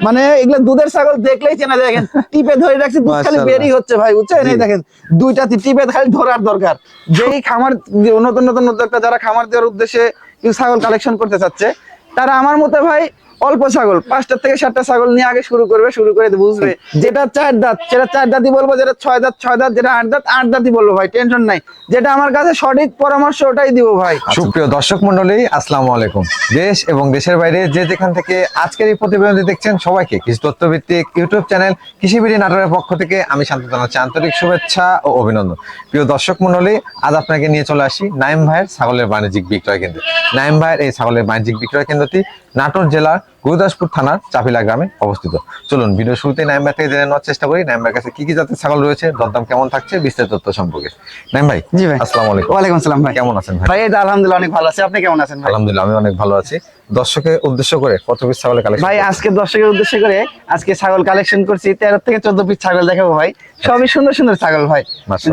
মানে এগুলো দুধের ছাগল দেখলেই চেনা যায় দেখেন টিপে ধরে রাখছি দুধ খালি বেরি হচ্ছে ভাই বুঝছেন? এই দেখেন দুইটা টিপে খালি ধরার দরকার। যেই খামার নতুন নতুন উদ্যোক্তা যারা খামার দেওয়ার উদ্দেশ্যে ছাগল কালেকশন করতে চাচ্ছে তারা আমার মতে ভাই অল্প ছাগল, পাঁচটা থেকে সাতটা ছাগল নিয়ে আগে শুরু করবে, শুরু করে বুঝবে যেটা চার দাঁত সেটা চার দাঁতই বলব, যেটা ছয় দাঁত ছয় দাঁত, যেটা আট দাঁত, আট দাঁতই বলব ভাই, টেনশন নাই। যেটা আমার কাছে সঠিক পরামর্শ, ওটাই দিব ভাই। সুপ্রিয় দর্শক মন্ডলী আসসালামু আলাইকুম। দেশ এবং দেশের বাইরে যে যেখান থেকে আজকের এই প্রতিবেদনটি দেখছেন, সবাইকে কৃষি তথ্যভিত্তিক ইউটিউব চ্যানেল কৃষিবিড়ি নাটোরের পক্ষ থেকে আমি শান্ত জানাচ্ছি আন্তরিক শুভেচ্ছা ও অভিনন্দন। প্রিয় দর্শক মন্ডলী আজ আপনাকে নিয়ে চলে আসি নাইম ভাইয়ের ছাগলের বাণিজ্যিক বিক্রয় কেন্দ্র। নাইম ভাইয়ের এই ছাগলের বাণিজ্যিক বিক্রয় কেন্দ্রটি নাটোর জেলার গুরুদাসপুর থানার চাপিলা গ্রামে অবস্থিত। চলুন ভিডিও শুরুতে নাইম থেকে জেনে নেওয়ার চেষ্টা করি। নাইম ভাইয়ের কাছে কি কি জাতের ছাগল রয়েছে দরদাম কেমন থাকছে বিস্তারিত তথ্য সম্পর্কে। নাইম ভাই জি ভাই। আসসালামু আলাইকুম। ওয়ালাইকুম আসসালাম ভাই। কেমন আছেন ভাই? ভাই আলহামদুলিল্লাহ অনেক ভালো আছে। আপনি কেমন আছেন ভাই? আলহামদুলিল্লাহ আমি অনেক ভালো আছি। দর্শকের উদ্দেশ্য করে কত পিস ছাগলের কালেকশন ভাই আজকে দর্শকের উদ্দেশ্য করে আজকে ছাগল কালেকশন করছি। তেরো থেকে চোদ্দ পিস ছাগল দেখাবো ভাই। সবই সুন্দর সুন্দর ছাগল ভাই।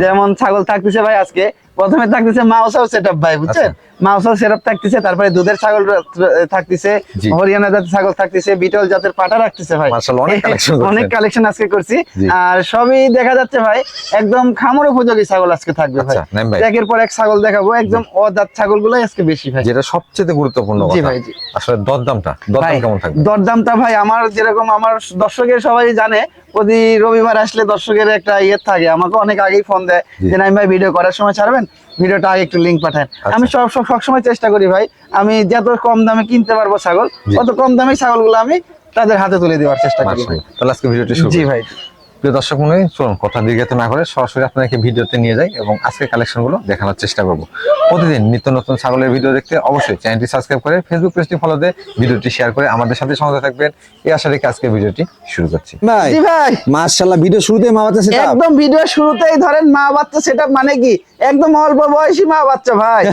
যেমন ছাগল থাকতেছে ভাই আজকে প্রথমে থাকতেছে মাউসাও সেট ভাই বুঝছেন? মাউসাও সেট থাকতেছে তারপরে দুধের ছাগল থাকতেছে হরিয়ানা জাতের ছাগল থাকতেছে বিটল জাতের পাটা রাখতেছে ভাই। অনেক কালেকশন আজকে করছি। আর সবই দেখা যাচ্ছে ভাই একদম খামার উপযোগী ছাগল আজকে থাকবে ভাই। আচ্ছা। একের পর এক ছাগল দেখাবো একদম অদাত ছাগল গুলাই আজকে বেশি ভাই। যেটা সবচেয়ে গুরুত্বপূর্ণ জি ভাই, জি। আসলে দরদামটা দরদাম কেমন থাকবে? দরদামটা ভাই আমার যেরকম আমার দর্শকের সবাই জানে প্রতি রবিবার আসলে দর্শকের একটা ইয়ে থাকে আমাকে অনেক আগেই ফোন দেয় যে নাইম ভাই ভিডিও করার সময় ছাড়বেন? ভিডিওটা আগে একটু লিঙ্ক পাঠান আচ্ছা। আমি সব সব সবসময় চেষ্টা করি ভাই আমি যত কম দামে কিনতে পারব ছাগল। তত কম দামে ছাগলগুলো আমি তাদের হাতে তুলে দেওয়ার চেষ্টা করি ভাই মাশাআল্লাহ। তাহলে আজকে ভিডিওটি জি। ভাই প্রিয় দর্শক মনে চলুন কথা দীর্ঘায়িত না করে সরাসরি আপনাকে ভিডিওতে নিয়ে যাই এবং আজকের কালেকশনগুলো দেখানোর চেষ্টা করব। প্রতিদিন নিত্য নতুন ছাগলের ভিডিও দেখতে অবশ্যই চ্যানেলটি সাবস্ক্রাইব করে ফেসবুক পেজটি ফলো দিয়ে ভিডিওটি শেয়ার করে আমাদের সাথে সঙ্গে থাকবেন। এই আশা রেখে আজকে ভিডিওটি শুরু করছি। ভাই ভাই। মাশাআল্লাহ ভিডিও শুরুতে মা বাচ্চা সেটা একদম ভিডিও শুরুতেই ধরেন মা বাচ্চা সেটা মানে কি? একদম অল্প বয়সী মা বাচ্চা ভাই।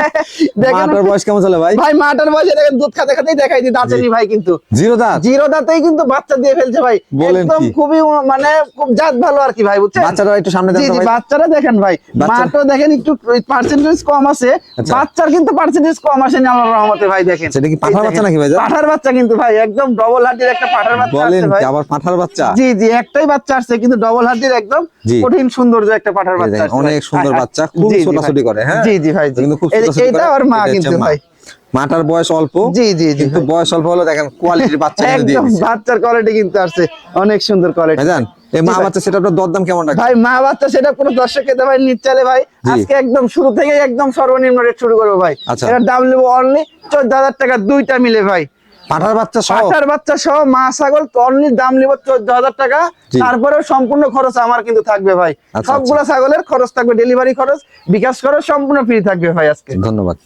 দেখেন মাটার বয়স কেমন চলে ভাই? ভাই মাটার বয়সে দেখেন দুধ খাতে খাতেই দেখাই দিই দাঁতেনি ভাই কিন্তু। জিরো দাঁত? জিরো দাঁতেই কিন্তু বাচ্চা দিয়ে ফেলছে ভাই। একদম খুবই মানে খুব জাত ভালো আর কি ভাই বুঝছেন? বাচ্চারা একটু সামনে জি জি বাচ্চারা দেখেন ভাই মাটাও দেখেন একটু পার্সেন্টেজ কম আছে। আচ্ছা। বাচ্চার কিন্তু পার্সেন্টেজ কম আসে না আল্লাহর রহমতে ভাই দেখেন। সেটা কি পাঁঠার বাচ্চা নাকি ভাই পাঠার বাচ্চা কিন্তু ভাই একদম ডবল হার্টির একটা পাঠার বাচ্চা বলেন আছে ভাই। কি আবার পাঠার বাচ্চা? জি জি একটাই বাচ্চা আসছে কিন্তু ডবল হার্টির একদম কঠিন সৌন্দর্য একটা পাঠার বাচ্চা অনেক সুন্দর বাচ্চা। খুব ছোটাছুটি ভাই। করে, হ্যাঁ? জি জি ভাই কিন্তু খুব আর মা কিন্তু ভাই। মাটার বয়স অল্প জি জি জি কিন্তু বয়স অল্প হলো দেখেন কোয়ালিটির বাচ্চা একদম বাচ্চার কোয়ালিটি কিন্তু আসছে অনেক সুন্দর কোয়ালিটি এই মা বাচ্চা সেটা দরদাম কেমন রাখবে ভাই মা বাচ্চা সেটা কোনো দর্শক খেতে ভাই নিচ্ছালে ভাই আজকে একদম শুরু থেকে একদম সর্বনিম্ন রেট শুরু করব ভাই। আচ্ছা। এটার দাম নেব অনলি টাকা দুইটা মিলে ভাই। পাঠার বাচ্চা সহ? পাঠার বাচ্চা সহ মা ছাগল অনলি দাম নেব চোদ্দ হাজার টাকা। জি। তারপরেও সম্পূর্ণ খরচ আমার কিন্তু থাকবে ভাই। আচ্ছা, সবগুলো ছাগলের খরচ থাকবে ডেলিভারি খরচ বিকাশ খরচ সম্পূর্ণ ফ্রি থাকবে ভাই আজকে। ধন্যবাদ।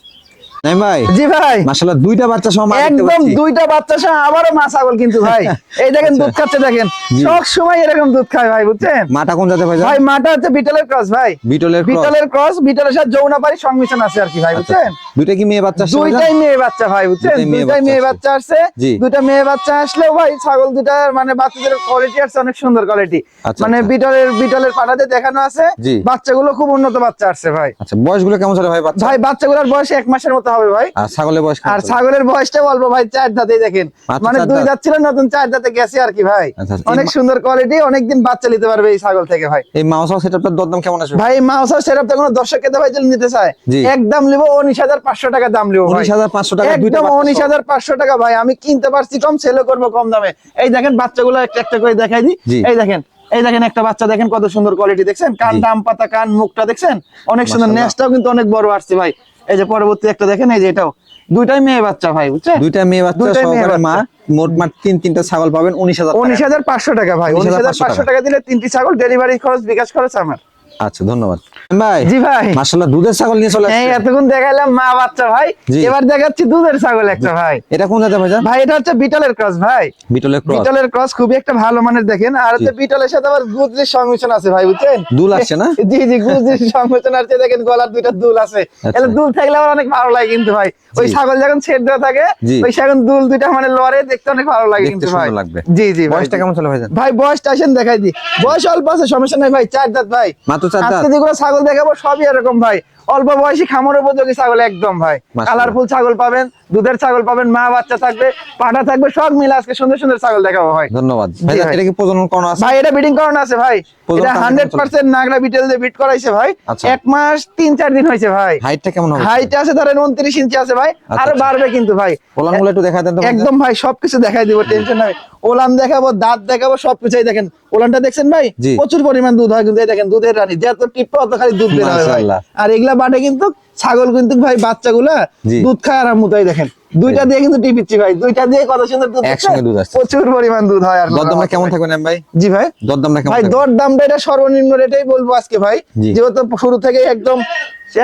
নাই ভাই? জি ভাই। মাশাআল্লাহ দুইটা বাচ্চা সহ একদম দুইটা বাচ্চা সহ আবারও মা ছাগল কিন্তু ভাই। এই দেখেন দুধ খাচ্ছে দেখেন। সব সময় এরকম দুধ খায় ভাই বুঝছেন? মাটা কোন জাতে ভাইজান ভাই মাটা হচ্ছে বিটলের ক্রস ভাই। বিটলের cross। বিটলের ক্রস বিটলের সাথে যৌনাপারি সংমিশ্রণ আছে আর কি ভাই আচ্ছা, বুঝছেন? আচ্ছা। দুইটা কি মেয়ে বাচ্চা দুইটাই মেয়ে বাচ্চা ভাই বুঝছেন? দুইটাই মেয়ে বাচ্চা বাচ্চা আসছে। দুইটা মেয়ে বাচ্চা আসলেও ভাই ছাগল দুটার মানে বাচ্চাদের কোয়ালিটি আছে অনেক সুন্দর কোয়ালিটি আচ্ছা, মানে আচ্ছা। বিটলের বিটলের পাঠাতে দেখানো আছে। বাচ্চাগুলো খুব উন্নত বাচ্চা আসছে ভাই। আচ্ছা বয়সগুলো কেমন চলে ভাই বাচ্চা? ভাই বাচ্চাগুলোর বয়স এক মাসের মতো হবে ভাই আর ছাগলের বয়স আর ছাগলের বয়সটা অল্প ভাই চার দাঁতেই দেখেন মানে দুই দাঁত? দাঁত ছিল নতুন চার দাঁতে গেছে আর কি ভাই আচ্ছা, আচ্ছা। অনেক সুন্দর কোয়ালিটি অনেকদিন বাচ্চা নিতে পারবে এই ছাগল থেকে ভাই এই মাউস সেটআপটার দরদাম কেমন আসবে ভাই মাউসা সেরাপ তো কোনো দর্শক খেতে ভাই যদি নিতে চায়। একদম নিবো উনিশ হাজার পাঁচশো টাকা দাম নিবো ভাই। উনিশ হাজার পাঁচশো টাকা দুইটা একদম বাচ্চা উনিশ সহ। হাজার পাঁচশো টাকা ভাই আমি কিনতে পারছি কম সেলও করব কম দামে এই দেখেন বাচ্চাগুলো একটা একটা করে দেখাই দিই এই দেখেন এই দেখেন একটা বাচ্চা দেখেন কত সুন্দর কোয়ালিটি দেখছেন কান। ডাম পাতা কান মুখটা দেখছেন অনেক সুন্দর। নেসটাও কিন্তু অনেক বড় আসছে ভাই এই যে পরবর্তী একটা দেখেন এই যে এটাও। দুইটাই মেয়ে বাচ্চা ভাই বুঝছেন? দুইটা মেয়ে বাচ্চা সহকারে মা মোট মাঠ তিন তিনটা ছাগল পাবেন উনিশ হাজার উনিশ হাজার পাঁচশো টাকা ভাই উনিশ হাজার 19,500 পাঁচশো টাকা। দিলে তিনটি ছাগল ডেলিভারি খরচ বিকাশ খরচ আমার। আচ্ছা ধন্যবাদ। ভাই। জি ভাই। মাশাআল্লাহ দুধের ছাগল নিয়ে চলে আসছে। এতক্ষণ দেখাইলাম মা বাচ্চা ভাই। এবার দেখাচ্ছি দুধের ছাগল একটা ভাই। এটা কোন জাতের ভাইজান ভাই এটা হচ্ছে বিটলের ক্রস ভাই। বিটলের ক্রস। বিটলের ক্রস খুবই একটা ভালো মানের দেখেন। আর হচ্ছে বিটলের সাথে আবার গুজরির সংমিশ্রণ আছে ভাই বুঝছেন? দুল আসছে না? জি জি গুজরির সংমিশ্রণ আছে দেখেন গলার দুইটা দুল আছে। আচ্ছা। দুল থাকলে আমার অনেক ভালো লাগে কিন্তু ভাই। ওই ছাগল যখন ছেড় দেওয়া থাকে ওই ছাগল দুল দুইটা মানে লড়ে দেখতে অনেক ভালো লাগে কিন্তু ভাই। জি জি বয়সটা কেমন চলে ভাইজান ভাই বয়সটা আসেন দেখাই দি। বয়স অল্প আছে সমস্যা নাই ভাই চার দাঁত ভাই। মাত্র চার দাঁত। আজকে যেগুলো ছাগল দেখাবো সবই এরকম ভাই। অল্প বয়সী খামার উপযোগী ছাগল একদম ভাই। কালারফুল ছাগল পাবেন দুধের ছাগল পাবেন মা বাচ্চা থাকবে পাঠা থাকবে সব মিলে আজকে সুন্দর সুন্দর ছাগল দেখাবো ভাই। ধন্যবাদ। এটা কি প্রজনন কোন আছে? ভাই এটা বিডিং করানো আছে ভাই। এটা কাজ হান্ড্রেড কেমন পার্সেন্ট নাগরা বিটেল দিয়ে বিট করাইছে ভাই। আচ্ছা। এক মাস তিন চার দিন হয়েছে ভাই। হাইটটা কেমন হবে? হাইট আছে ধরেন উনত্রিশ ইঞ্চি আছে ভাই। আচ্ছা, আরও আচ্ছা। বাড়বে কিন্তু ভাই। ওলানগুলো একটু দেখা দেন তো একদম ভাই সবকিছু দেখাই দিব টেনশন নাই। ওলান দেখাবো দাঁত দেখাবো সবকিছুই দেখেন ওলানটা দেখছেন ভাই? প্রচুর পরিমাণ দুধ হয় কিন্তু এই দেখেন দুধের রানী। যত টিপে অত খালি দুধ বের হয় ভাই। আর এগুলা বাটে কিন্তু ছাগল কিন্তু ভাই বাচ্চাগুলা। দুধ খায় আর মুতাই দেখেন। দুইটা দিয়ে কিন্তু টিপিচ্ছি ভাই। দুইটা দিয়ে কত সুন্দর দুধ একসঙ্গে দুধ আসছে। প্রচুর পরিমাণ দুধ হয় আর দরদামটা কেমন থাকবে না ভাই? জি ভাই। দরদামটা কেমন ভাই থাকবে? দর দামটা এটা সর্বনিম্ন রেটেই বলব আজকে ভাই। যেহেতু শুরু থেকে একদম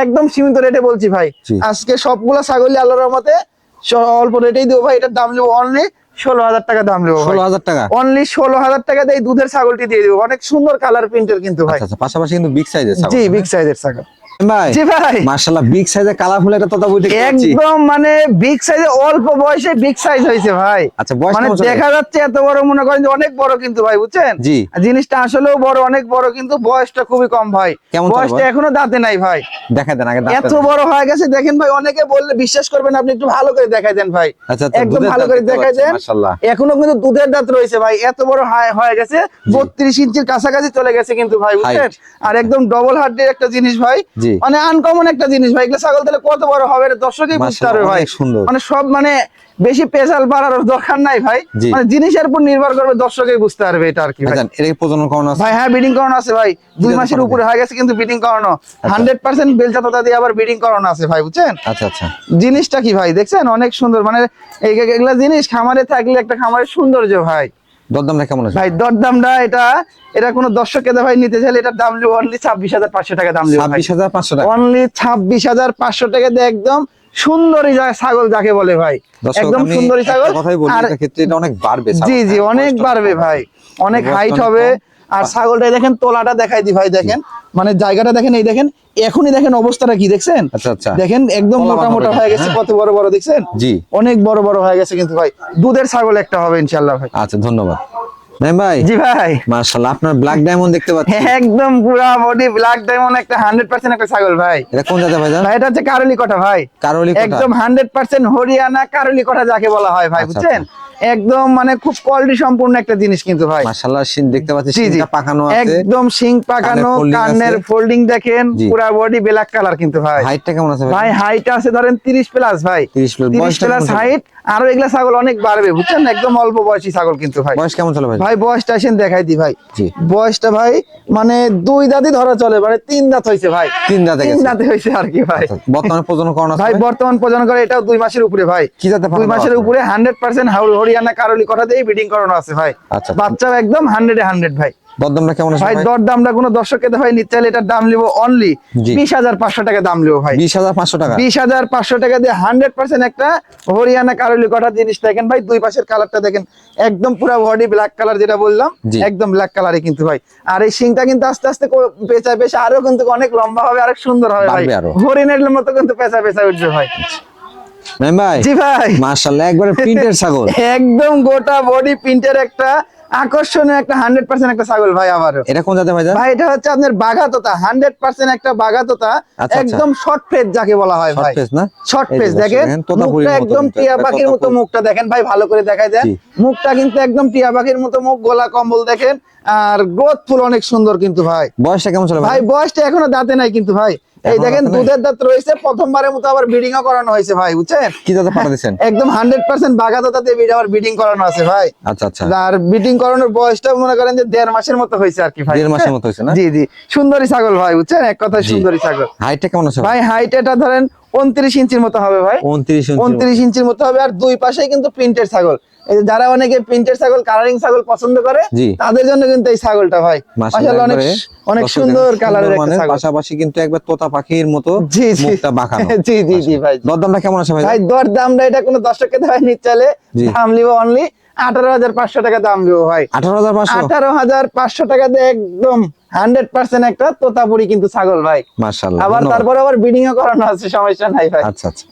একদম সীমিত রেটে বলছি ভাই। আজকে সবগুলা ছাগলই আল্লাহর রহমতে অল্প রেটেই দেবো ভাই। এটার দাম নেব অনলি ষোলো হাজার টাকা দাম নেব ষোলো হাজার টাকা? অনলি ষোলো হাজার টাকা দিয়ে দুধের ছাগলটি দিয়ে দেবো। অনেক সুন্দর কালার প্রিন্টের কিন্তু ভাই। আচ্ছা আচ্ছা পাশাপাশি কিন্তু বিগ সাইজের জি বিগ সাইজের ছাগল। ভাই জি ভাই। মাশাআল্লাহ বিগ সাইজের কালারফুল একটা তোতা বই একদম মানে বিগ সাইজে অল্প বয়সে বিগ সাইজ হয়েছে ভাই। আচ্ছা বয়স মানে দেখা যাচ্ছে এত বড় মনে করেন যে অনেক বড় কিন্তু ভাই বুঝছেন? জি। জিনিসটা আসলেও বড় অনেক বড় কিন্তু বয়সটা খুবই কম ভাই। বয়সটা এখনও দাঁতে নাই ভাই। দেখা দেন আগে এত বড় হয়ে গেছে দেখেন ভাই অনেকে বললে বিশ্বাস করবেন আপনি একটু ভালো করে দেখাই দেন ভাই। আচ্ছা, আচ্ছা, একদম ভালো করে দেখাই দেন। এখনও কিন্তু দুধের দাঁত রয়েছে ভাই এত বড় হয়ে গেছে বত্রিশ ইঞ্চির কাছাকাছি চলে গেছে কিন্তু ভাই বুঝছেন? আর একদম ডবল হার্টের একটা জিনিস ভাই। মানে আনকমন একটা জিনিস ভাই এগুলো ছাগল তাহলে কত বড় হবে দর্শকই বুঝতে পারবে ভাই। সুন্দর। মানে সব মানে বেশি পেশাল বাড়ানোর দরকার নাই ভাই। মানে জিনিসের উপর নির্ভর করবে দর্শকই বুঝতে পারবে এটা আর কি ভাই। কি প্রজনন কোন আছে? ভাই হ্যাঁ ব্রিডিং করানো আছে ভাই। দুই মাসের উপরে হয়ে গেছে কিন্তু বিডিং করানো। হান্ড্রেড পার্সেন্ট বেলচাতা দিয়ে আবার ব্রিডিং করানো আছে ভাই বুঝছেন? আচ্ছা আচ্ছা। জিনিসটা কি ভাই দেখছেন? অনেক সুন্দর। মানে এই এগুলা জিনিস খামারে থাকলে একটা খামারের সৌন্দর্য ভাই। দরদামটা কেমন আছে? ভাই দরদামটা এটা এটা কোনো দর্শক কেদা ভাই নিতে চাইলে এটার দাম লিব অনলি ছাব্বিশ হাজার পাঁচশো টাকা দাম ছাব্বিশ হাজার পাঁচশো টাকা? অনলি ছাব্বিশ হাজার পাঁচশো টাকা দিয়ে একদম সুন্দরী ছাগল যাকে বলে ভাই। একদম সুন্দরী ছাগল। কথাই বলি ক্ষেত্রে এটা অনেক বাড়বে জি জি অনেক বাড়বে ভাই। অনেক হাইট হবে। আর ছাগলটা দেখেন তোলাটা দেখাই দি ভাই দেখেন। মানে জায়গাটা দেখেন এই দেখেন এখনই দেখেন অবস্থাটা কি দেখছেন? আচ্ছা আচ্ছা। দেখেন একদম মোটা মোটা হয়ে গেছে, হ্যাঁ। কত বড় বড় দেখছেন? জি। অনেক বড় বড় হয়ে গেছে কিন্তু ভাই। দুধের ছাগল একটা হবে ইনশাল্লাহ ভাই। আচ্ছা ধন্যবাদ। ভাই জি ভাই। মার্শাল্লাহ আপনার ব্ল্যাক ডায়মন্ড দেখতে পাচ্ছি। একদম পুরা বডি ব্ল্যাক ডায়মন্ড একটা হান্ড্রেড পার্সেন্ট একটা ছাগল ভাই। এটা কোন জায়গা ভাইজান ভাই এটা হচ্ছে কারলি কটা ভাই। কারোলি একদম হান্ড্রেড পার্সেন্ট হরিয়ানা কারলি কটা যাকে বলা হয় ভাই আচ্ছা, বুঝছেন? একদম মানে খুব কোয়ালিটি সম্পূর্ণ একটা জিনিস কিন্তু ভাই। মার্শাল্লাহ দেখতে পাচ্ছি সিংটা পাকানো আছে। একদম শিং পাকানো কানের ফোল্ডিং দেখেন। পুরা বডি ব্ল্যাক কালার কিন্তু ভাই। হাইটটা কেমন আছে ভাই? হাইট আছে ধরেন তিরিশ প্লাস ভাই। 30 plus, তিরিশ বয়সটা প্লাস কেমন হাইট আরও এগুলা ছাগল অনেক বাড়বে বুঝছেন? একদম অল্প বয়সী ছাগল কিন্তু ভাই। বয়স কেমন চলে ভাই? ভাই বয়সটা আসেন দেখাই দি ভাই। জি। বয়সটা ভাই মানে দুই দাঁতই ধরা চলে মানে তিন দাঁত হয়েছে ভাই। তিন দাঁতে তিন। দাঁতে হয়েছে আর কি ভাই। আচ্ছা, বর্তমানে প্রজনন আছে ভাই? বর্তমান প্রজনন করে এটাও দুই মাসের উপরে ভাই। কি জাতের দুই মাসের? উপরে হান্ড্রেড পার্সেন্ট হরিয়ানা কারলি কথা দিয়ে বিডিং করানো আছে ভাই। আচ্ছা। বাচ্চাও একদম হান্ড্রেড হান্ড্রেড ভাই। দরদামটা কেমন ভাই ভাই? কোনো দর্শককে ভাই নিতে চাইলে এটার দাম লিবো অনলি বিশ হাজার পাঁচশো টাকা দাম লিবো ভাই। বিশ হাজার পাঁচশো টাকা? বিশ হাজার পাঁচশো টাকা দিয়ে হান্ড্রেড পার্সেন্ট একটা হরিয়ানা কারলি কটা জিনিস দেখেন ভাই দুই পাশের কালারটা দেখেন একদম পুরো বডি ব্ল্যাক কালার যেটা বললাম একদম ব্ল্যাক কালারে কিন্তু ভাই। আর এই শিংটা কিন্তু আস্তে আস্তে পেঁচা পেঁচা আরও কিন্তু অনেক লম্বা হবে আরেক সুন্দর হবে ভাই। হরিণের মতো কিন্তু পেঁচা পেঁচা উঠবে ভাই। নাইম ভাই? জি ভাই। মার্শাল্লাহ একবারে প্রিন্টের ছাগল। একদম গোটা বডি প্রিন্টের একটা আকর্ষণীয় একটা হান্ড্রেড পার্সেন্ট একটা ছাগল ভাই আমারও। এটা কোন জাতের ভাইজান ভাই এটা হচ্ছে আপনার বাঘাতোতা হান্ড্রেড পার্সেন্ট একটা বাঘাতোতা আচ্ছা। একদম শর্ট ফেস যাকে বলা হয় ভাই। শর্ট ফেস দেখেন? মুখটা একদম টিয়া পাখির মতো মুখটা দেখেন ভাই ভালো করে দেখাই দেন। মুখটা কিন্তু একদম টিয়া পাখির মতো মুখ গোলা কম্বল দেখেন। আর গ্রোথ ফুল অনেক সুন্দর কিন্তু ভাই। বয়সটা কেমন চলে ভাই বয়সটা এখনও দাঁতে নাই কিন্তু ভাই। এই দেখেন দুধের দাঁত রয়েছে প্রথমবারের মতো আবার ব্রিডিং ও করানো হয়েছে ভাই বুঝছেন? কি একদম হান্ড্রেড পার্সেন্ট বাঘাতোতা দিয়ে আবার ব্রিডিং করানো আছে ভাই। আচ্ছা আচ্ছা। আর ব্রিডিং করানোর বয়সটা মনে করেন যে দেড় মাসের মতো হয়েছে আর কি ভাই দেড় মাসের মতো হয়েছে না? জি জি। সুন্দরী ছাগল ভাই বুঝছেন? এক কথায় সুন্দরী ছাগল। হাইটটা কেমন আছে? ভাই হাইট এটা ধরেন উনত্রিশ ইঞ্চির মতো হবে ভাই। উনত্রিশ ইঞ্চি উনত্রিশ ইঞ্চির মতো হবে আর দুই পাশেই কিন্তু প্রিন্টের ছাগল। যারা অনেকে প্রিন্টের ছাগল কালারিং ছাগল পছন্দ করে তাদের জন্য কিন্তু এই ছাগলটা ভাই মাশাআল্লাহ অনেক অনেক সুন্দর কালারের একটা ছাগল। পাশাপাশি কিন্তু একবার তোতা পাখির মতো মুখটা বাঁকানো। জি জি জি ভাই। দরদামটা কেমন আছে ভাই? ভাই দর দামটা এটা কোনো দর্শককে দেওয়া চাইলে জি। দাম লিবো অনলি আঠারো হাজার পাঁচশো টাকা দাম লিবো ভাই। আঠারো হাজার পাঁচশো? আঠারো হাজার পাঁচশো টাকা দিয়ে একদম হান্ড্রেড পার্সেন্ট একটা তোতাপুরি কিন্তু ছাগল ভাই। মার্শাল্লাহ আবার তারপরে আবার বিডিং ও করানো আছে সমস্যা নাই ভাই। আচ্ছা আচ্ছা।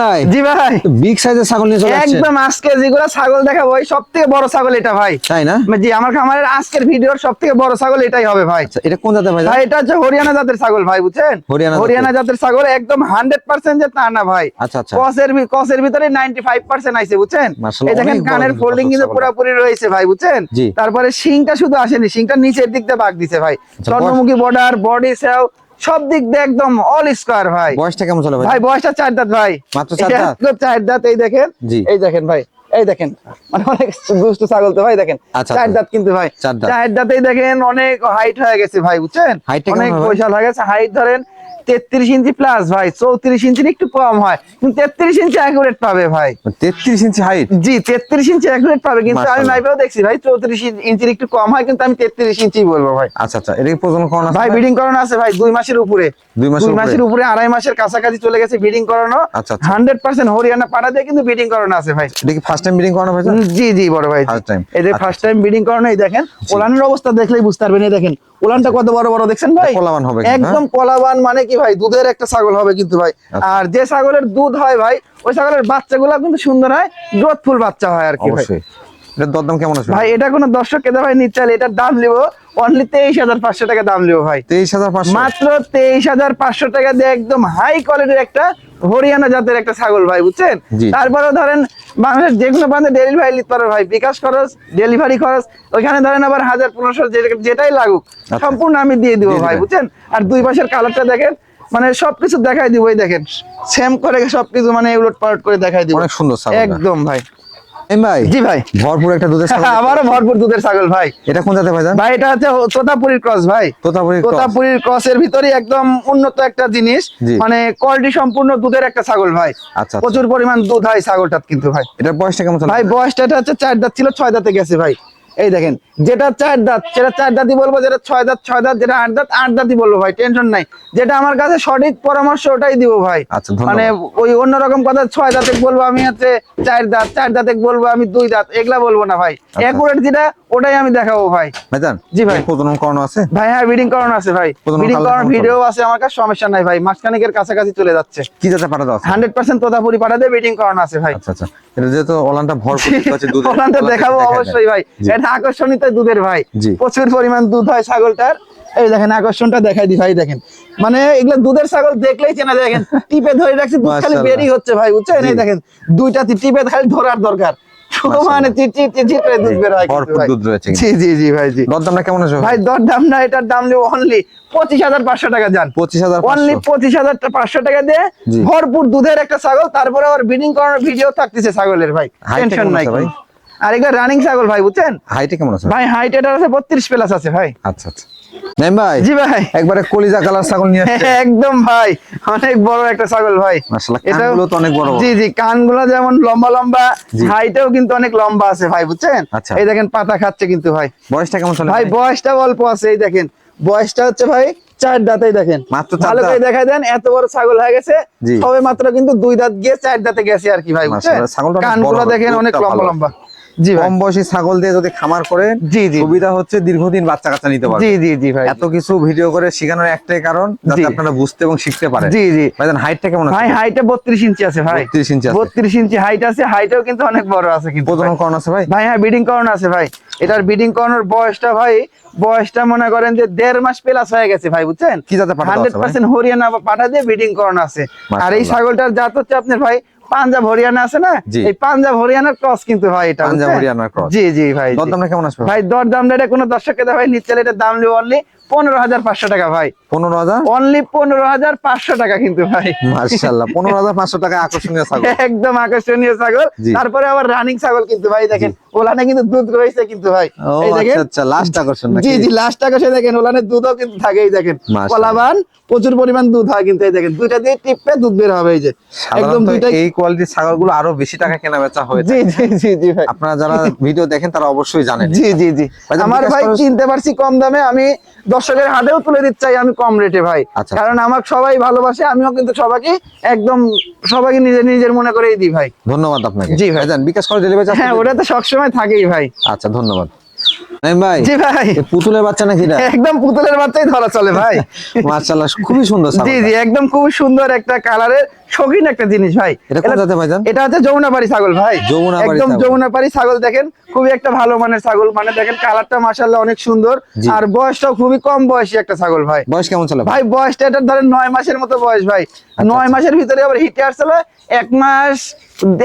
ভাই। জি ভাই। বিগ সাইজের ছাগল নিয়ে চলে একদম আজকে যেগুলো ছাগল দেখাবো ভাই সব থেকে বড় ছাগল এটা ভাই। তাই না? জি আমার খামারের আজকের ভিডিওর সব থেকে বড় ছাগল এটাই হবে ভাই। আচ্ছা এটা কোন জাতের ভাই? ভাই এটা হচ্ছে হরিয়ানা জাতের ছাগল ভাই বুঝছেন? হরিয়ানা হরিয়ানা জাতের ছাগল একদম হান্ড্রেড পার্সেন্ট যে তা না ভাই। আচ্ছা আচ্ছা। কসের কসের ভিতরে নাইনটি ফাইভ পার্সেন্ট আইছে বুঝছেন? এই দেখেন কানের ফোল্ডিং কিন্তু পুরোপুরি রয়েছে ভাই বুঝছেন। তারপরে শিংটা শুধু আসেনি শিংটা নিচের দিক দিয়ে বাঘ দিছে ভাই। চন্দ্রমুখী বর্ডার বডি সেও সব দিক দিয়ে একদম অল স্কোয়ার ভাই। বয়সটা কেমন চলে ভাই? ভাই বয়সটা চার দাঁত ভাই। মাত্র চার দাঁত? চার দাঁত এই দেখেন। এই দেখেন ভাই এই দেখেন। মানে অনেক দুষ্ট ছাগল তো ভাই দেখেন। আচ্ছা, চার আচ্ছা। দাঁত কিন্তু ভাই। চার দাঁত। দাঁতেই দেখেন অনেক হাইট হয়ে গেছে ভাই বুঝছেন? অনেক? পয়সা হয়ে গেছে। হাইট ধরেন তেত্রিশ ইঞ্চি প্লাস ভাই চৌত্রিশ ইঞ্চি একটু কম হয়। কিন্তু তেত্রিশ ইঞ্চি অ্যাকুরেট পাবে ভাই। তেত্রিশ ইঞ্চি হাইট জি তেত্রিশ ইঞ্চি অ্যাকুরেট পাবে কিন্তু আমি। লাইভেও দেখছি ভাই চৌত্রিশ ইঞ্চির একটু কম হয় কিন্তু আমি তেত্রিশ ইঞ্চি বলব ভাই। আচ্ছা আচ্ছা এটা প্রজনন করানো আছে ভাই ব্রিডিং করানো আছে ভাই দুই মাসের উপরে। দুই মাসের উপরে? আড়াই মাসের কাছাকাছি চলে গেছে ব্রিডিং করানো। আচ্ছা, আচ্ছা। হান্ড্রেড পার্সেন্ট হরিয়ানা পাড়া দিয়ে কিন্তু ব্রিডিং করানো আছে ভাই। এটা কি ফার্স্ট টাইম ব্রিডিং করানো ভাই জি জি বড় ভাই। First time. এই যে আচ্ছা। ফার্স্ট টাইম ব্রিডিং করানো এই দেখেন ওলানের অবস্থা দেখলেই বুঝতে পারবেন এই দেখেন ওলানটা কত বড় বড় দেখছেন ভাই? কলাবান হবে একদম কলাবান মানে কি ভাই? দুধের একটা ছাগল হবে কিন্তু ভাই। আচ্ছা। আর যে ছাগলের দুধ হয় ভাই ওই ছাগলের বাচ্চাগুলো কিন্তু সুন্দর হয় গ্রোথফুল বাচ্চা হয় আর কি ভাই। এটা দরদাম কেমন আছে ভাই এটা কোনো দর্শক কেদা ভাই নিচ্ছে এটার দাম নিবো। অনলি তেইশ হাজার পাঁচশো টাকা দাম নিবো ভাই। তেইশ হাজার পাঁচশো? মাত্র তেইশ হাজার পাঁচশো টাকা দিয়ে একদম হাই কোয়ালিটির একটা হরিয়ানা জাতের একটা ছাগল ভাই বুঝছেন? তারপরে ধরেন বাংলাদেশ যে কোনো প্রান্তে ডেলিভারি নিতে পারবে ভাই বিকাশ খরচ ডেলিভারি খরচ ওইখানে ধরেন আবার হাজার পনেরোশো যেটাই লাগুক সম্পূর্ণ আমি দিয়ে দিব ভাই বুঝছেন? আর দুই পাশের কালারটা দেখেন মানে সবকিছু দেখাই দিব এই দেখেন। সেম করে সবকিছু মানে উলট পালট করে দেখাই দিব। অনেক সুন্দর একদম ভাই। এই ভাই জি ভাই। ভরপুর একটা দুধের ছাগল। আবারও ভরপুর দুধের ছাগল ভাই। এটা কোন জাতের ভাই ভাই এটা হচ্ছে তোতাপুরির ক্রস ভাই। তোতাপুরির ভিতরে একদম উন্নত একটা জিনিস। মানে কোয়ালিটি সম্পূর্ণ দুধের একটা ছাগল ভাই। আচ্ছা। প্রচুর পরিমাণ দুধ হয় ছাগলটা কিন্তু ভাই। এটার বয়সটা কেমন ভাই বয়সটা এটা হচ্ছে চার দাঁত ছিল ছয় দাঁতে গেছে ভাই। এই দেখেন যেটা চার দাঁত সেটা চার দাঁতই বলব যেটা ছয় দাঁত ছয় দাঁত যেটা আট দাঁত আট দাঁতই বলব ভাই টেনশন নাই। যেটা আমার কাছে সঠিক পরামর্শ ওটাই দিব ভাই। আচ্ছা, মানে ওই অন্যরকম কথা ছয় দাঁতে বলব আমি হচ্ছে চার দাঁত চার দাঁতে বলব আমি দুই দাঁত এগুলা বলব না ভাই। একুরেট যেটা ওটাই আমি দেখাবো ভাই। জি ভাই। প্রজনন করানো আছে? ভাই হ্যাঁ বিডিং করানো আছে ভাই। কালার করানোর ভিডিও আছে আমার কাছে সমস্যা নাই ভাই মাসখানেকের কাছাকাছি চলে যাচ্ছে। কি জাতের পাঠাতে আছে? হান্ড্রেড পার্সেন্ট তোতাপুরি পাঠা দিয়ে বিডিং করানো আছে ভাই। আচ্ছা আচ্ছা। এটা যেহেতু ওলানটা ভরপুর দুধের ওখানটা ওলানটা দেখাবো অবশ্যই ভাই। জি। এটা আকর্ষণীয় দুধের ভাই। প্রচুর পরিমাণ দুধ হয় ছাগলটার। এই দেখেন আকর্ষণটা দেখাই দি ভাই দেখেন। মানে এগুলো দুধের ছাগল দেখলেই চেনা দেখেন। টিপে ধরে রাখছি দুধ খালি। বেরি হচ্ছে ভাই বুঝছেন? এই দেখেন দুইটা টিপে খালি ধরার দরকার। মানে চিট চিট চিট চিট করে দুধ জি, বের হয়। দুধ রয়েছে জি জি জি ভাই জি। দরদামটা কেমন আছে ভাই? দর দাম না এটার দাম অনলি পঁচিশ হাজার পাঁচশো টাকা যান। পঁচিশ হাজার অনলি পঁচিশ হাজার পাঁচশো টাকা দিয়ে ভরপুর দুধের একটা ছাগল তারপরে আবার ব্রিডিং করানোর ভিডিও থাকতেছে ছাগলের ভাই। টেনশন নাই ভাই? আর এগুলা রানিং ছাগল ভাই বুঝছেন? হাইটে কেমন আছে? ভাই হাইট আছে বত্রিশ প্লাস আছে ভাই। আচ্ছা আচ্ছা। ভাই জি ভাই। একবারে কলিজা কালার ছাগল নিয়ে আসছে। একদম ভাই অনেক বড় একটা ছাগল ভাই। মাশাআল্লাহ কানগুলো তো অনেক বড় জি জি কানগুলো যেমন লম্বা লম্বা হাইটেও কিন্তু অনেক লম্বা আছে ভাই বুঝছেন? আচ্ছা। এই দেখেন পাতা খাচ্ছে কিন্তু ভাই। বয়সটা কেমন চলে ভাই বয়সটা অল্প আছে এই দেখেন। বয়সটা হচ্ছে ভাই চার দাঁতেই দেখেন। মাত্র ভালো করে দাঁত? দেখাই দেন এত বড় ছাগল হয়ে গেছে। সবে মাত্র কিন্তু দুই দাঁত গিয়ে চার দাঁতে গেছে আর কি ভাই কানগুলো দেখেন অনেক লম্বা লম্বা। কম বয়সী ছাগল দিয়ে যদি খামার করেন জি, জি। সুবিধা হচ্ছে দীর্ঘদিন বাচ্চা কাচ্চা নিতে পারবে জি জি জি ভাই। এত কিছু ভিডিও করে শেখানোর একটাই কারণ যাতে আপনারা বুঝতে এবং শিখতে পারেন। জি জি। ভাইজান হাইটটা কেমন আছে? ভাই হাইটে বত্রিশ ইঞ্চি আছে ভাই। 32 ইঞ্চি আছে। বত্রিশ ইঞ্চি হাইট আছে হাইটেও কিন্তু অনেক বড় আছে কিন্তু ভাই। প্রজনন করানো আছে ভাই? ভাই হ্যাঁ ব্রিডিং করানো আছে ভাই। এটার বিডিং করানোর বয়সটা ভাই বয়সটা মনে করেন যে দেড় মাস প্লাস হয়ে গেছে ভাই বুঝছেন? কি আছে পার্সেন্ট হরিয়ানা পাঠা দিয়ে ব্রিডিং করানো আছে। আর এই ছাগলটার জাত হচ্ছে আপনার ভাই পাঞ্জাব হরিয়ানা আছে না? এই পাঞ্জাব হরিয়ানার ক্রস কিন্তু হয় এটা পাঞ্জাব হরিয়ানার ক্রস জি জি ভাই। দরদামটা কেমন আসবে? ভাই দর দাম এটা কোনো দর্শককে দেয় ভাই নিচ্ছে এটা দাম নিব অনলি পনেরো হাজার পাঁচশো টাকা ভাই। পনেরো হাজার? অনলি পনেরো হাজার পাঁচশো টাকা কিন্তু ভাই। মার্শাল্লাহ পনেরো হাজার পাঁচশো টাকা আকর্ষণীয় ছাগল। একদম আকর্ষণীয় ছাগল। তারপরে আবার রানিং ছাগল কিন্তু ভাই দেখেন ওলানে কিন্তু দুধ রয়েছে কিন্তু ভাই। এই দেখেন। আচ্ছা আচ্ছা লাস্ট আকর্ষণ জি জি লাস্ট সে দেখেন ওলানে দুধও কিন্তু থাকে এই দেখেন। কলাবান প্রচুর পরিমাণ দুধ হয় কিন্তু এই দেখেন দুইটা দিয়ে টিপে দুধ বের হবে এই যে। একদম দুইটা এই কোয়ালিটির ছাগলগুলো আরও বেশি টাকা কেনা বেচা হয়ে জি জি জি জি ভাই। আপনারা যারা ভিডিও দেখেন তারা অবশ্যই জানেন। জি জি জি। আমার ভাই কিনতে পারছি কম দামে আমি দর্শকের হাতেও তুলে দিতে চাই আমি কম রেটে ভাই। আচ্ছা। কারণ আমার সবাই ভালোবাসে আমিও কিন্তু সবাইকে একদম সবাইকে নিজের নিজের মনে করেই দিই ভাই। ধন্যবাদ আপনাকে। জি ভাই। বিকাশ করে ডেলিভারি হ্যাঁ ওটা তো সবসময় থাকেই ভাই। আচ্ছা ধন্যবাদ। ভাই জি ভাই। পুতুলের বাচ্চা নাকি এটা? একদম পুতুলের বাচ্চাই ধরা চলে ভাই। মার্শাল্লাহ খুবই সুন্দর জি জি একদম খুব সুন্দর একটা কালারের শৌখিন একটা জিনিস ভাই। এটা কোন জাতের ভাইজান? এটা হচ্ছে যমুনাপাড়ি ছাগল ভাই। যমুনাপাড়ি একদম যমুনাপাড়ি ছাগল দেখেন খুবই একটা ভালো মানের ছাগল। মানে দেখেন কালারটা মাশাআল্লাহ অনেক সুন্দর। আর বয়সটাও খুবই কম বয়সী একটা ছাগল ভাই। বয়স কেমন চলে ভাই বয়সটা এটা ধরেন নয় মাসের মতো বয়স ভাই। নয় আচ্ছা। মাসের ভিতরে আবার হিটে আসছিল এক মাস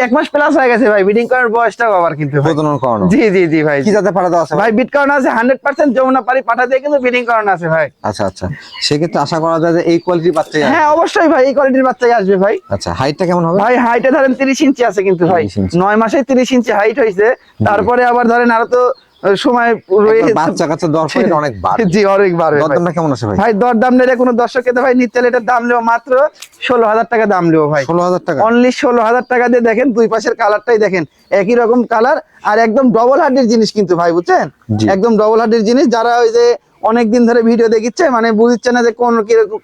এক মাস প্লাস হয়ে গেছে ভাই বিডিং করার বয়সটাও আবার কিন্তু ভাই। প্রজনন করানো। জি জি জি ভাই। কি যাতে পাঠাতে আছে ভাই? বিট করানো আছে হান্ড্রেড পার্সেন্ট যমুনা পারি পাঠা দিয়ে কিন্তু বিডিং করানো আছে ভাই। আচ্ছা আচ্ছা। সেক্ষেত্রে আশা করা যায় যে এই কোয়ালিটির বাচ্চাই হ্যাঁ অবশ্যই ভাই এই কোয়ালিটির বাচ্চাই আসবে ভাই। আচ্ছা হাইটটা কেমন হবে? ভাই হাইটে ধরেন তিরিশ ইঞ্চি আছে কিন্তু ভাই। 30 নয় মাসে তিরিশ ইঞ্চি হাইট হয়েছে। তারপরে আবার ধরেন আরও তো সময় রয়ে একবার বাচ্চা কাচ্চা অনেক বাড়বে জি অনেক বাড়বে দরদামটা কেমন আছে ভাই? ভাই দর দাম নেই কোনো দর্শক ভাই নিতে এটার দাম নেব মাত্র ষোলো হাজার টাকা দাম নেব ভাই। ষোলো হাজার টাকা? অনলি ষোলো হাজার টাকা দিয়ে দেখেন দুই পাশের কালারটাই দেখেন। একই রকম কালার আর একদম ডবল হার্ডের জিনিস কিন্তু ভাই বুঝছেন? একদম ডবল হার্ডের জিনিস। যারা ওই যে অনেকদিন ধরে ভিডিও দেখিচ্ছে মানে বুঝছে না যে কোন কীরকম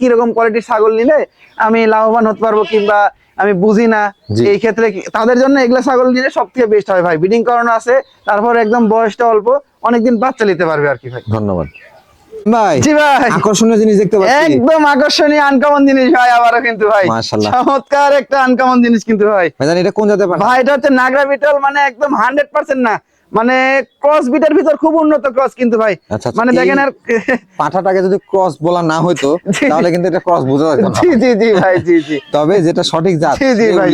কীরকম কোয়ালিটির ছাগল নিলে আমি লাভবান হতে পারব কিংবা আমি বুঝি না। এই ক্ষেত্রে তাদের জন্য এগুলা ছাগল নিলে সব থেকে বেস্ট হয় ভাই। ব্রিডিং করানো আছে তারপর একদম বয়সটা অল্প অনেকদিন বাচ্চা নিতে পারবে আর কি ভাই। ধন্যবাদ। ভাই জি ভাই। আকর্ষণীয় জিনিস দেখতে পাচ্ছি। একদম আকর্ষণীয় আনকমন জিনিস ভাই আবারও কিন্তু ভাই। মাশাআল্লাহ। চমৎকার একটা আনকমন জিনিস কিন্তু ভাই। এটা কোন জাতের ভাই এটা হচ্ছে নাগরা বিটল মানে একদম হান্ড্রেড পার্সেন্ট না। মানে ক্রস বিটের ভিতর খুব উন্নত ক্রস কিন্তু ভাই। আচ্ছা, আচ্ছা, মানে দেখেন আর পাঠাটাকে যদি ক্রস বলা না হতো তাহলে কিন্তু এটা ক্রস বোঝা যেত না। জি জি জি ভাই জি জি। তবে যেটা সঠিক জাত জি জি ভাই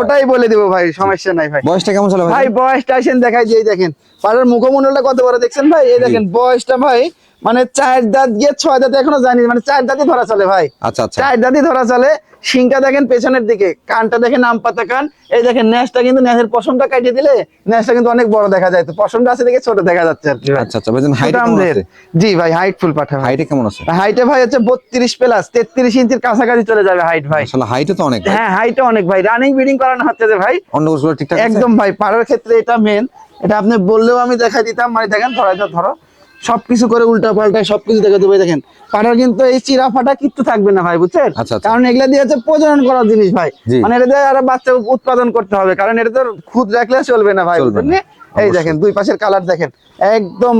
ওটাই বলে দিব ভাই সমস্যা নাই ভাই। বয়সটা কেমন চলে ভাই? ভাই বয়সটা আসেন দেখাই দিয়ে দেখেন। পাড়ার মুখমন্ডলটা কত বড় দেখছেন ভাই? এই দেখেন বয়সটা ভাই মানে চার দাঁত গিয়ে ছয় দাঁত এখনও জানি মানে চার দাঁতই ধরা চলে ভাই। আচ্ছা আচ্ছা। চার দাঁতই ধরা চলে। শিংটা দেখেন পেছনের দিকে কানটা দেখেন আম পাতা কান। এই দেখেন ন্যাসটা কিন্তু ন্যাসের পশমটা কাটিয়ে দিলে ন্যাসটা কিন্তু অনেক বড় দেখা যায়। তো পশমটা আছে দেখে ছোট দেখা যাচ্ছে আর কি। আচ্ছা আচ্ছা ভাইজান হাইট কেমন আছে? জি ভাই হাইট ফুল পাঠা হাইটে কেমন আছে? হাইটে ভাই হচ্ছে বত্রিশ প্লাস তেত্রিশ ইঞ্চির কাছাকাছি চলে যাবে হাইট ভাই। আসলে হাইটে তো অনেক। হ্যাঁ হাইটে অনেক ভাই। রানিং ব্রিডিং করানো হচ্ছে যে ভাই। অন্য ঠিকঠাক একদম ভাই পাড়ার ক্ষেত্রে এটা মেন এটা আপনি বললেও আমি দেখাই দিতাম মানে দেখেন ধরা ধরো। সবকিছু করে উল্টা পাল্টা সবকিছু দেখে দেবে। দেখেন পাড়ার কিন্তু এই চিরা ফাটা কিচ্ছু থাকবে না ভাই বুঝছেন? আচ্ছা, আচ্ছা। কারণ এগুলা দিয়ে হচ্ছে প্রজনন করার জিনিস ভাই। মানে এটা দিয়ে আরও বাচ্চা উৎপাদন করতে হবে কারণ এটা তো খুদ রাখলে চলবে না ভাই? এই দেখেন দুই পাশের কালার দেখেন একদম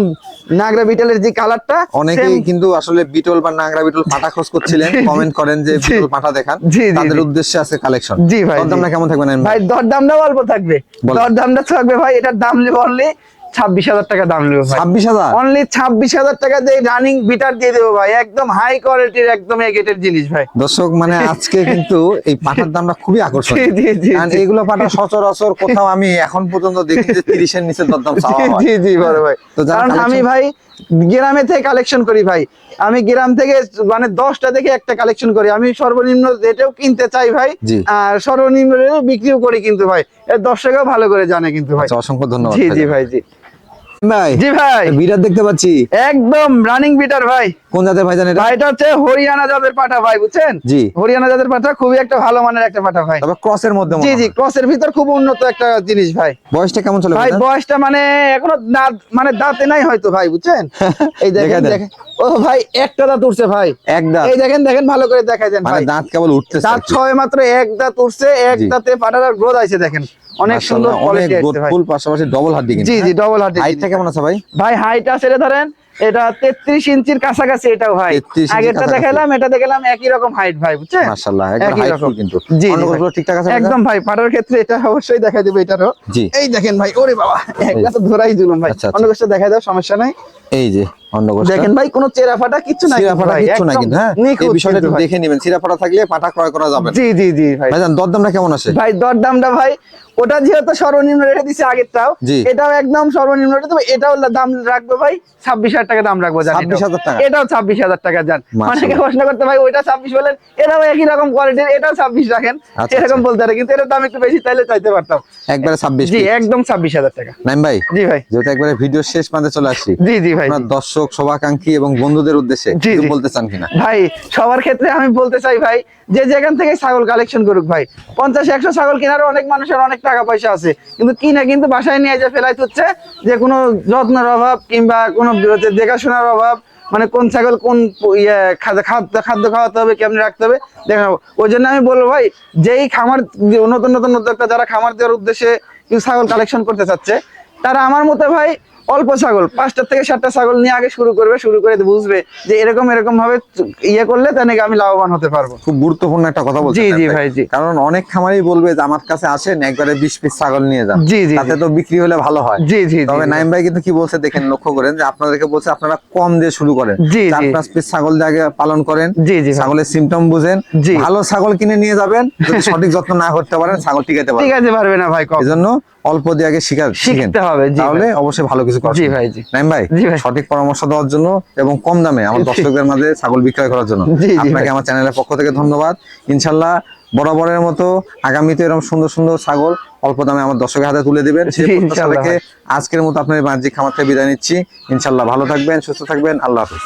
নাগরা বিটলের যে কালারটা অনেকেই কিন্তু আসলে বিটল বা নাগরা বিটল পাঠা খোঁজ করছিলেন কমেন্ট করেন যে বিটল পাঠা দেখান তাদের উদ্দেশ্যে আছে কালেকশন জি ভাই, জি। দামটা কেমন থাকবে ভাই? দর দামটাও অল্প থাকবে। বলো। দর দামটা থাকবে ভাই এটার দাম নেব অনলি ছাব্বিশ হাজার টাকা দাম নেব ছাব্বিশ হাজার? অনলি ছাব্বিশ হাজার টাকা দিয়ে রানিং বিটার দিয়ে দেবো ভাই। একদম হাই কোয়ালিটির একদম এ জিনিস ভাই। দর্শক মানে আজকে কিন্তু এই পাঠার দামটা খুবই আকর্ষণীয়। জি, জি, জি, কারণ জি। এগুলো পাঠা সচরাচর কোথাও আমি এখন পর্যন্ত দেখি যে তিরিশের নিচে দরদাম জি, জি জি বড় ভাই। কারণ আমি ভাই গ্রামে থেকে কালেকশন করি ভাই। আমি গ্রাম থেকে মানে দশটা থেকে একটা কালেকশন করি। আমি সর্বনিম্ন রেটেও কিনতে চাই ভাই। আর সর্বনিম্ন বিক্রিও করি কিন্তু ভাই। দর্শকও ভালো করে জানে কিন্তু ভাই। আচ্ছা, অসংখ্য ধন্যবাদ জি জি ভাই জি। ভাই জি ভাই। বিরাট দেখতে পাচ্ছি। একদম রানিং বিটার ভাই। কোন জাতের ভাই এটা? হচ্ছে হরিয়ানা জাতের পাঠা ভাই বুঝছেন? জি। হরিয়ানা জাতের পাঠা খুবই একটা ভালো মানের একটা পাঠা ভাই। তবে ক্রসের মধ্যে জি জি ক্রসের ভিতর খুব উন্নত একটা জিনিস ভাই। বয়সটা কেমন চলে ভাই বয়সটা মানে এখনও দাঁত মানে দাঁতে নাই হয়তো ভাই বুঝছেন? এই দেখেন দেখেন। ও ভাই একটা দাঁত উঠছে ভাই। এক দাঁত। এই দেখেন দেখেন ভালো করে দেখাই দেন মানে ভাই। দাঁত কেবল উঠতেছে দাঁত ছয় মাত্র এক দাঁত উঠছে এক। দাঁতে পাটার গ্রোথ আছে দেখেন। অনেক সুন্দর অনেক কোয়ালিটি আছে ভাই। ফুল পাশাপাশি ডবল কিন্তু হ্যাঁ? জি জি ডবল হার্ট হাইটটা কেমন আছে ভাই? ভাই হাইট আছে ধরেন এটা তেত্রিশ ইঞ্চির কাছাকাছি এটাও ভাই 33 আগেরটা দেখালাম এটা দেখালাম একই রকম হাইট ভাই বুঝছেন? মাশাআল্লাহ একবার হাইট রকম। কিন্তু। জি, জি অন্য ভাই। কোর্সগুলো ঠিকঠাক আছে একদম ভাই পাটার ক্ষেত্রে এটা অবশ্যই দেখা দেবে এটারও। এই দেখেন ভাই ওরে বাবা একটা তো ধরাই দিলাম ভাই। আচ্ছা, আচ্ছা। অন্য কিছু দেখা দাও সমস্যা নাই। এই যে দেখেন ভাই কোনো চেরা ফাটা কিচ্ছু নাই কিচ্ছু না কিন্তু হ্যাঁ? এই বিষয়টা একটু ভাই। দেখে নেবেন। থাকলে পাটা ক্রয় করা যাবে জি জি জি ভাই। ভাইজান দরদামটা কেমন আছে? ভাই দর দামটা ভাই ওটা যেহেতু সর্বনিম্ন রেটে দিছে আগেরটাও। এটাও একদম সর্বনিম্ন রেটে তবে এটাও দাম রাখব ভাই ছাব্বিশ হাজার টাকা দাম রাখব জান 26,000 টাকা? এটাও ছাব্বিশ হাজার টাকা যান। অনেকে প্রশ্ন করতে ভাই ওইটা ছাব্বিশ বলেন? এটাও একই রকম কোয়ালিটির এটাও ছাব্বিশ রাখেন। আচ্ছা, এরকম আচ্ছা। বলতে পারে কিন্তু এটার দাম একটু বেশি চাইলে চাইতে পারতাম। একবারে ছাব্বিশ জি একদম ছাব্বিশ হাজার টাকা। নাইম ভাই জি ভাই। যেহেতু একবারে ভিডিও শেষ প্রান্তে চলে আসছি জি জি ভাই। দর্শক শুভাকাঙ্ক্ষী এবং বন্ধুদের উদ্দেশ্যে বলতে চান কিনা? ভাই সবার ক্ষেত্রে আমি বলতে চাই ভাই যে যেখান থেকে ছাগল কালেকশন করুক ভাই পঞ্চাশ একশো ছাগল কেনারও অনেক মানুষের অনেক টাকা পয়সা আছে। কিন্তু কিনা কিন্তু বাসায় নিয়ে যে ফেলাই হচ্ছে যে কোনো যত্নের অভাব কিংবা কোনো দেখাশোনার অভাব মানে কোন ছাগল কোন ইয়ে খাদ্য খাওয়াতে হবে, কেমন রাখতে হবে দেখা ওই জন্য আমি বলব ভাই, যেই খামার নতুন নতুন উদ্যোক্তা যারা খামার দেওয়ার উদ্দেশ্যে ছাগল কালেকশন করতে চাচ্ছে, তারা আমার মতে ভাই অল্প ছাগল পাঁচটা থেকে সাতটা ছাগল নিয়ে আগে শুরু করবে শুরু করে বুঝবে যে এরকম এরকম ভাবে ইয়ে করলে তাহলে আমি লাভবান হতে পারব। খুব গুরুত্বপূর্ণ একটা কথা বলছেন জি, জি, ভাই, জি। কারণ অনেক খামারি বলবে যে আমার কাছে আসেন একবারে বিশ পিস ছাগল নিয়ে যান। জি, জি, তাতে তো বিক্রি হলে ভালো হয়। জি জি তবে। নাইম ভাই কিন্তু কি বলছে দেখেন লক্ষ্য করেন যে আপনাদেরকে বলছে আপনারা কম দিয়ে শুরু করেন। জি, চার। পাঁচ পিস ছাগল দিয়ে আগে পালন করেন। জি, জি, ছাগলের সিমটম বুঝেন। ভালো ছাগল কিনে নিয়ে যাবেন। যদি সঠিক যত্ন না করতে পারেন ছাগল টিকাতে ঠিক পারেন আছে পারবে না ভাই এজন্য অল্প দিয়ে আগে শিখার শিখতে হবে, তাহলে অবশ্যই ভালো কিছু জি ভাই, জি। নাইম ভাই। সঠিক পরামর্শ দেওয়ার জন্য এবং কম দামে আমার দর্শকদের মাঝে ছাগল বিক্রয় করার জন্য। আপনাকে আমার চ্যানেলের পক্ষ থেকে ধন্যবাদ। ইনশাল্লাহ বরাবরের মতো আগামীতে এরকম সুন্দর সুন্দর ছাগল অল্প দামে আমার দর্শকের হাতে তুলে দিবেন। ভাই। আজকের মতো আপনার বাণিজ্যিক খামার থেকে বিদায় নিচ্ছি। ইনশাল্লাহ ভালো থাকবেন সুস্থ থাকবেন। আল্লাহ হাফিজ।